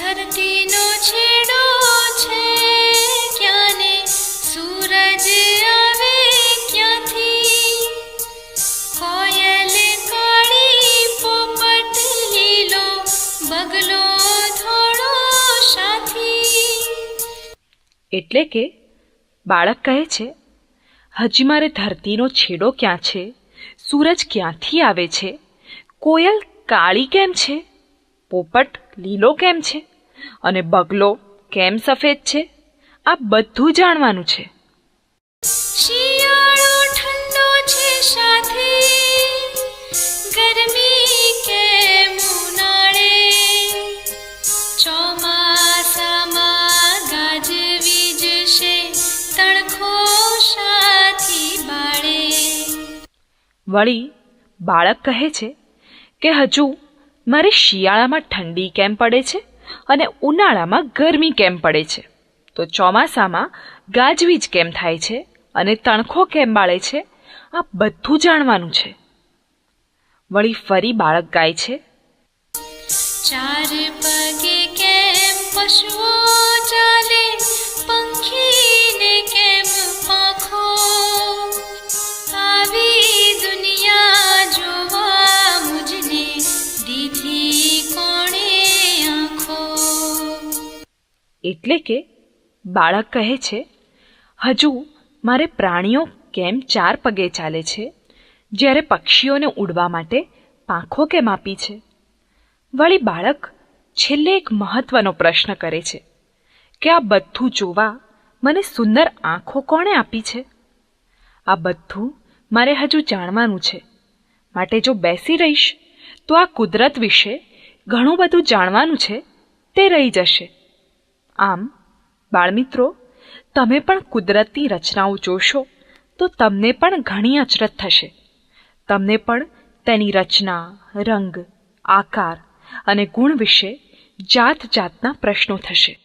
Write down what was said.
ધરતીનો છેડો છે સૂરજ ક્યાંથી? કોયલ કાળી પોપટ લીલો, બગલો થોડો સાથી. એટલે કે બાળક કહે છે, હજી મારે ધરતીનો છેડો ક્યાં છે? સૂરજ ક્યાંથી આવે છે? કોયલ કાળી કેમ છે? પોપટ લીલો કેમ છે? અને બગલો કેમ સફેદ છે? આ બધું જાણવાનું છે. શિયાળો ઠંડો છે સાથે ગરમી કેમ ઉનાળે? ચોમાસામાં ગાજવીજ છે તણખો સાથી બાળે. વળી બાળક કહે છે કે હજુ મારે શિયાળામાં ઠંડી કેમ પડે છે? અને ઉનાળામાં ગરમી કેમ પડે છે? તો ચોમાસામાં ગાજવીજ કેમ થાય છે અને તણખો કેમ બાળે છે? આ બધું જાણવાનું છે. વળી ફરી બાળક ગાય છે. ચાર પગે કેમ પશુઓ ચાલે? પંખીને કેમ પાંખો? આવી દુનિયા જોવા મુજને દીધી એટલે કે બાળક કહે છે, હજુ મારે પ્રાણીઓ કેમ ચાર પગે ચાલે છે? જ્યારે પક્ષીઓને ઉડવા માટે પાંખો કેમ આપી છે? વળી બાળક છેલ્લે એક મહત્વનો પ્રશ્ન કરે છે, કે આ બધું જોવા મને સુંદર આંખો કોણે આપી છે? આ બધું મારે હજુ જાણવાનું છે. માટે જો બેસી રહીશ, તો આ કુદરત વિશે ઘણું બધું જાણવાનું છે, તે રહી જશે. આમ, બાળમિત્રો, તમે પણ કુદરતની રચનાઓ જોશો, તો તમને પણ ઘણી અચરત થશે. તમને પણ તેની રચના, રંગ, આકાર અને ગુણ વિશે જાત જાતના પ્રશ્નો થશે.